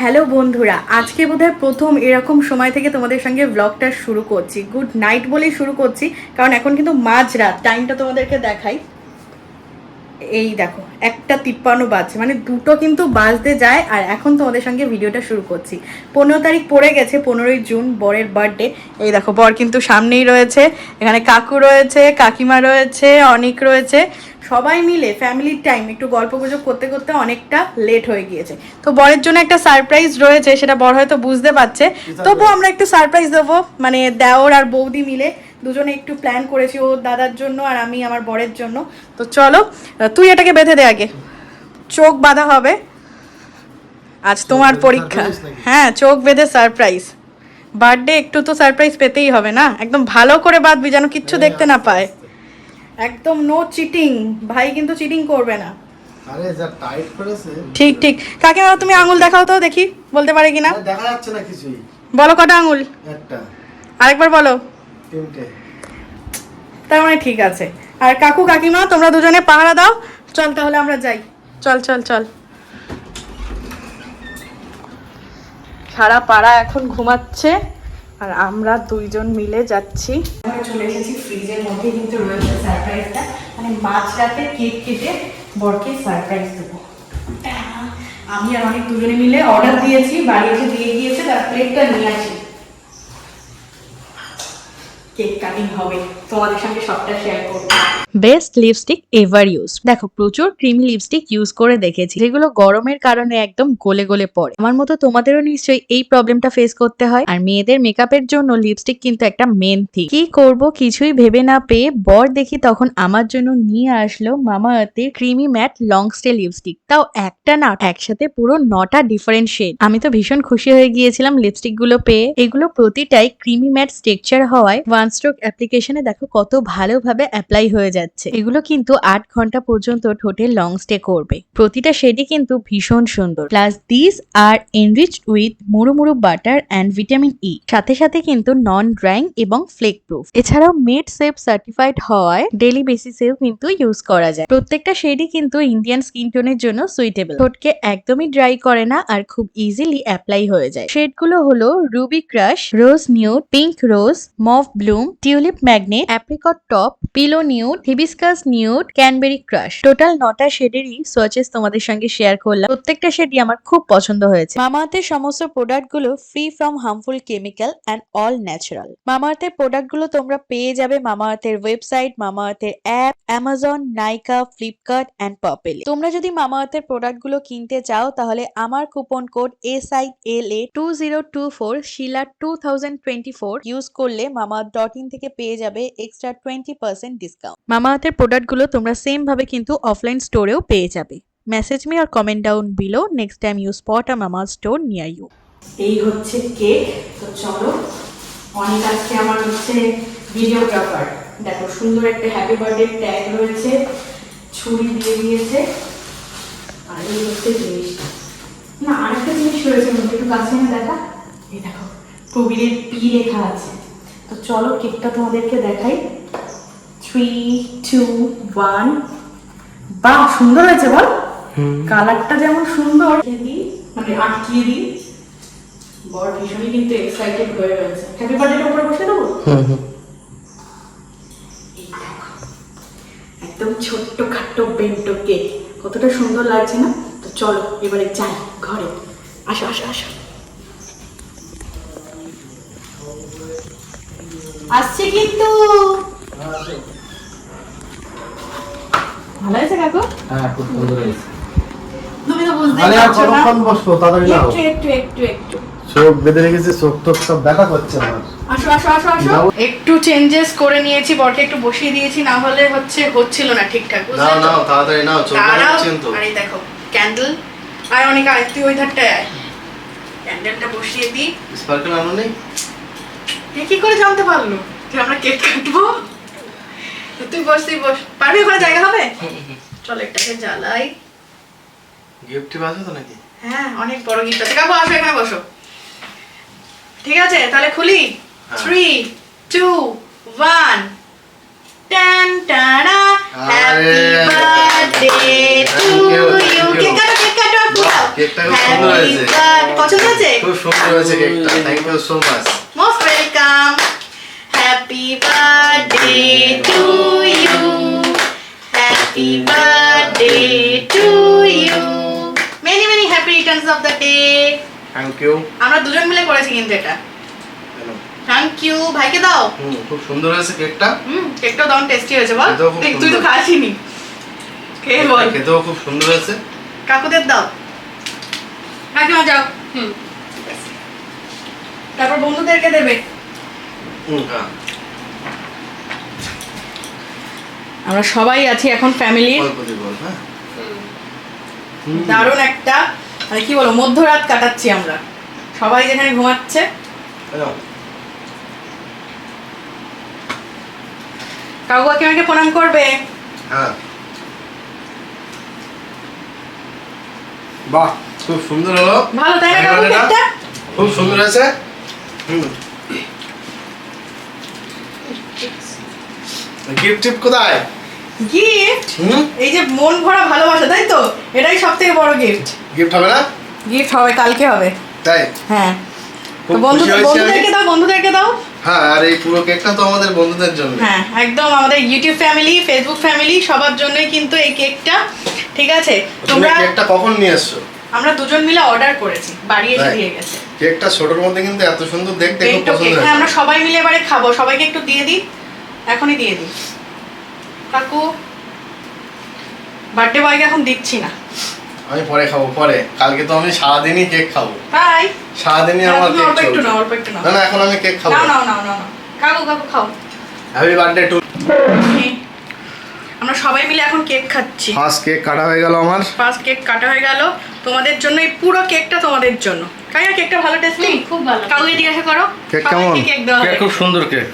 Hello বন্ধুরা, আজকে বোধহয় প্রথম এরকম সময় থেকে তোমাদের সঙ্গে ব্লগটা শুরু করছি। গুড নাইট বলেই শুরু করছি, কারণ এখন কিন্তু মাঝরাত টাইমটা তোমাদেরকে দেখাই। এই দেখো, একটা তিপ্পান্ন বাজছে মানে দুটো কিন্তু বাজতে যায়, আর এখন তোমাদের সঙ্গে ভিডিওটা শুরু করছি। পনেরো তারিখ পড়ে গেছে, পনেরোই জুন, বরের বার্থডে এই দেখো, বর কিন্তু সামনেই রয়েছে, এখানে কাকু রয়েছে, কাকিমা রয়েছে, অনেক রয়েছে। সবাই মিলে ফ্যামিলির টাইম একটু গল্প গুজব করতে করতে অনেকটা লেট হয়ে গিয়েছে। তো বরের জন্য একটা সারপ্রাইজ রয়েছে সেটা বর হয়তো বুঝতে পারছে। তবু আমরা একটু সারপ্রাইজ দেবো মানে দেওর আর বৌদি মিলে দুজনে একটু প্ল্যান করেছি ও দাদার জন্য আর আমি আমার বরের জন্য। তো চলো তুই এটাকে বেঁধে দে আগে। চোখ বাঁধা হবে। আজ তোমার পরীক্ষা। হ্যাঁ চোখ বেঁধে সারপ্রাইজ বার্থডে একটু তো সারপ্রাইজ পেতেই হবে না? একদম ভালো করে বাঁধবি যেন কিচ্ছু দেখতে না পায়। একদম নো চিটিং ভাই কিন্তু চিটিং করবে না। আরে যা টাইট করেছে। ঠিক ঠিক। কাকিমা তুমি আঙুল দেখাও তো দেখি বলতে পারে কিনা? দেখা যাচ্ছে না কিছুই। বলো কটা আঙুল। একটা। আরেকবার বলো। তিনটে। তার মানে ঠিক আছে। আর কাকু কাকিমা তোমরা দুজনে পাহারা দাও। চল তাহলে আমরা যাই। চল চল চল। সারা পাড়া এখন ঘুমাচ্ছে। আর আমরা দুইজন মিলে যাচ্ছি। আমরা চলে এসেছি ফ্রিজের মধ্যে কিন্তু রয়েছে সারপ্রাইজটা মানে মাঝরাতে কেক কেটে বরকে সারপ্রাইজ দেবো। আমি আর অনেক দুজনে মিলে অর্ডার দিয়েছি, বাড়ি এসে দিয়ে গিয়েছে, তার প্লেটটা নিয়ে আসি। কেক কাটিং হবে, তোমাদের সঙ্গে সবটা শেয়ার করব। Best lipstick ever use. দেখো, প্রচুর ক্রিমি লিপস্টিক ইউজ করে দেখেছি, যেগুলো গরমের কারণে একদম গলে গলে পড়ে। আমার মতো তোমাদেরও নিশ্চয়ই এই প্রবলেমটা ফেস করতে হয়। আর মেয়েদের মেকআপের জন্য লিপস্টিক কিন্তু একটা মেন থিং কি করব কিছুই ভেবে না পেয়ে বর দেখি তখন আমার জন্য নিয়ে আসলো mama creamy matte long stay lipstick তাও একটা না, একসাথে পুরো নটা ডিফারেন্ট শেড আমি তো ভীষণ খুশি হয়ে গিয়েছিলাম লিপস্টিকগুলো পেয়ে। এগুলো প্রতিটাই ক্রিমি ম্যাট স্ট্রেকচার হওয়ায় ওয়ান স্ট্রোক অ্যাপ্লিকেশনে দেখো কত ভালোভাবে অ্যাপ্লাই হয়ে যাচ্ছে। এগুলো কিন্তু আট ঘণ্টা পর্যন্ত ঠোঁটে লং স্টে করবে। প্রতিটা শেডই কিন্তু ভীষণ সুন্দর। Plus this are enriched with murumuru butter and vitamin E সাথে সাথে কিন্তু নন ড্রাইং এবং ফ্লেক প্রুফ এছাড়াও মেড সেফ সার্টিফাইড হওয়ায় ডেলি বেসিসেও কিন্তু ইউজ করা যায়। প্রত্যেকটা শেডই কিন্তু ইন্ডিয়ান স্কিন টোনের জন্য সুইটেবল ঠোঁটকে একদমই ড্রাই করে না আর খুব ইজিলি অ্যাপ্লাই হয়ে যায়। শেডগুলো হলো ruby crush rose nude pink rose mauve bloom tulip magnet apricot top pillow nude hibiscus nude cranberry crush total নটা শেডেরই সোয়াচেস তোমাদের সঙ্গে শেয়ার করলাম। প্রত্যেকটা শেডই আমার খুব পছন্দ হয়েছে। মামাআর্থের সমস্ত প্রোডাক্টগুলো free from harmful chemical and all natural মামাআর্থের প্রোডাক্টগুলো তোমরা পেয়ে যাবে মামাআর্থের website মামাআর্থের app Amazon Nykaa Flipkart and পার্পেলে তোমরা যদি মামাআর্থের প্রোডাক্টগুলো কিনতে চাও, তাহলে আমার coupon code S I L A two zero two four Shila two thousand twenty four use করলে মামা ডট ইন থেকে পেয়ে যাবে এক্সট্রা টোয়েন্টি পার্সেন্ট ডিসকাউন্ট মামাআর্থের প্রোডাক্টগুলো তোমরা সেমভাবে কিন্তু অফলাইন স্টোরেও পেয়ে যাবে। Message me or comment down below next time you spot a mama store near you এই হচ্ছে কেক। তো চলো, অনেক আজকে আমার হচ্ছে ভিডিওগ্রাফার দেখো, সুন্দর একটা হ্যাপি বার্থডে ট্যাগ রয়েছে, ছুরি দিয়ে দিয়েছে। আর এই হচ্ছে জিনিসটা। না, আরেকটা জিনিস রয়েছে মধ্যে একটু কাছে না দেখা। এই দেখো প্রবীরের পি লেখা আছে। তো চলো, কেকটা তোমাদেরকে দেখাই। থ্রি টু ওয়ান বাহ সুন্দর হয়েছে বল। কালারটা যেমন সুন্দর। মানে আটকিয়ে দিই। বড় ভীষণই কিন্তু এক্সাইটেড হয়ে রয়েছে। হ্যাপি বার্থডে উপরে বসে দেবো? একদম ছোট্ট খাট্ট বেন্টো কেক কতটা সুন্দর লাগছে না? তো চলো এবারে যাই ঘরে। আসো আসো আসো। আসছে কিন্তু। ভালো হয়েছে কাকু? হ্যাঁ খুব সুন্দর হয়েছে। তুমি তো বুঝতে আর পারছ না। কতক্ষণ বসবো? তাড়াতাড়ি নাও। একটু একটু একটু একটু। চোখ বেঁধে রেখেছে চোখ টোক সব ব্যথা করছে আমার। আসো আসো আসো আসো। একটু চেঞ্জেস করে নিয়েছি বরকে একটু বসিয়ে দিয়েছি না হলে হচ্ছে হচ্ছিল না ঠিকঠাক বুঝলে নাও তাড়াতাড়ি নাও চোখ দাঁড়াও। তো। আরে দেখো ক্যান্ডেল আর অনেক আয় তুই ওই ধারটায় আয়। ক্যান্ডেলটা বসিয়ে দিই। স্পার্কেল আনো নেই কি করে জানতে পারল যে আমরা কেক কাটবো? তুই বস তুই বস। পারবি ওখানে জায়গা হবে? চল একটাকে জ্বালাই। গিফট টিপ আছে তো নাকি? হ্যাঁ অনেক বড় গিফট আছে। কাকু আসো এখানে বসো। ঠিক আছে তাহলে খুলি। থ্রি টু ওয়ান টান টানা। Happy birthday to you. Cake কাটো কেক কাটো আর কেকটা খুব সুন্দর হয়েছে। পছন্দ সুন্দর হয়েছে কেকটা thank you so much of the day thank you আমরা দুজন মিলে করেছি কিন্তু এটা। থ্যাংক ইউ ভাইকে দাও। হুম খুব সুন্দর হয়েছে কেকটা হুম কেকটাও দারুণ টেস্টি হয়েছে বল। দেখ, তুই তো খাসিনি। কে বল? খেতেও খুব সুন্দর হয়েছে। কাকুদের দাও। কাকিমা যাও। হুম। তারপর বন্ধুদেরকে দেবে। হুম হ্যাঁ। আমরা সবাই আছি এখন ফ্যামিলি হ্যাঁ। দারুণ একটা মানে কি বলব মধ্যরাত কাটাচ্ছি আমরা। সবাই যেখানে ঘুমাচ্ছে। নাও। কাকু প্রণাম করবে? হ্যাঁ। বাহ খুব সুন্দর হলো। ভালো তাই না কেকটা? খুব সুন্দর হুম। গিফট টিপ কোথায়? গিফট? এই যে মন ভরা ভালোবাসা তাই তো? এটাই সব থেকে বড় গিফট। গিফট হবে না? গিফট হবে কালকে হবে। তাই? হ্যাঁ। তো খুব বন্ধু খুশি হয়েছি আমি। বন্ধুদেরকে দাও বন্ধুদেরকে দাও। হ্যাঁ আর এই পুরো কেকটা তো আমাদের বন্ধুদের জন্য। হ্যাঁ একদম আমাদের ইউটিউব ফ্যামিলি ফেসবুক ফ্যামিলি সবার জন্যই কিন্তু এই কেকটা। ঠিক আছে? তোমরা কেকটা কখন নিয়ে এসছো? আমরা দুজন মিলে অর্ডার করেছি। বাড়ি এসে দিয়ে গেছে। কেকটা ছোটর মধ্যে কিন্তু এত সুন্দর দেখতে খুব পছন্দ হ্যাঁ আমরা সবাই মিলে এবারে খাব। সবাইকে একটু দিয়ে দিই। এখনই দিয়ে দিই। কাকু বার্থডে বয়কে এখন দিচ্ছি না। আমি পরে খাব পরে। কালকে তো আমি সারাদিনই কেক খাব। তাই? সারাদিনই আমার কেক খাব একটু না অল্প একটু না। না এখন আমি কেক খাব। না না না না। কাকু কাকু খাও। হ্যাপি বার্থডে টু আমরা সবাই মিলে এখন কেক খাচ্ছি। ফার্স্ট কেক কাটা হয়ে গেল আমার। ফার্স্ট কেক কাটা হয়ে গেল। তোমাদের জন্য এই পুরো কেকটা তোমাদের জন্য। কাইয়া কেকটা ভালো টেস্টি খুব ভালো। কাউকে জিজ্ঞাসা করো কেক কেমন? কেক দেওয়া হবে। খুব সুন্দর কেক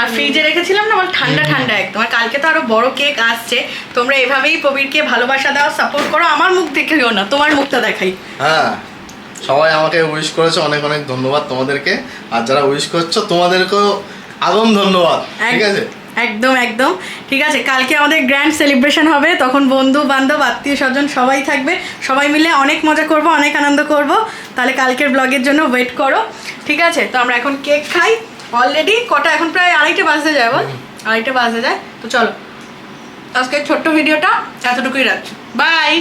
আর ফ্রিজে রেখেছিলাম না? আমার ঠান্ডা ঠান্ডা একদম। আর কালকে তো আরও বড় কেক আসছে। তোমরা এভাবেই প্রবীরকে ভালোবাসা দাও সাপোর্ট করো। আমার মুখ দেখেও না তোমার মুখটা দেখাই। হ্যাঁ সবাই আমাকে উইশ করেছে অনেক অনেক ধন্যবাদ তোমাদেরকে। আর যারা উইশ করছ তোমাদেরকেও আগম ধন্যবাদ ঠিক আছে? একদম একদম। ঠিক আছে, কালকে আমাদের গ্র্যান্ড সেলিব্রেশন হবে, তখন বন্ধু, বান্ধব, আত্মীয় স্বজন সবাই থাকবে। সবাই মিলে অনেক মজা করব, অনেক আনন্দ করব। তাহলে কালকের ব্লগের জন্য ওয়েট করো। ঠিক আছে, তো আমরা এখন কেক খাই। অলরেডি কটা? এখন প্রায় আড়াইটে বাজতে যায়, বল। আড়াইটে বাজতে যায়। তো চলো, আজকের ছোট্ট ভিডিওটা এতটুকুই রাখছি। বাই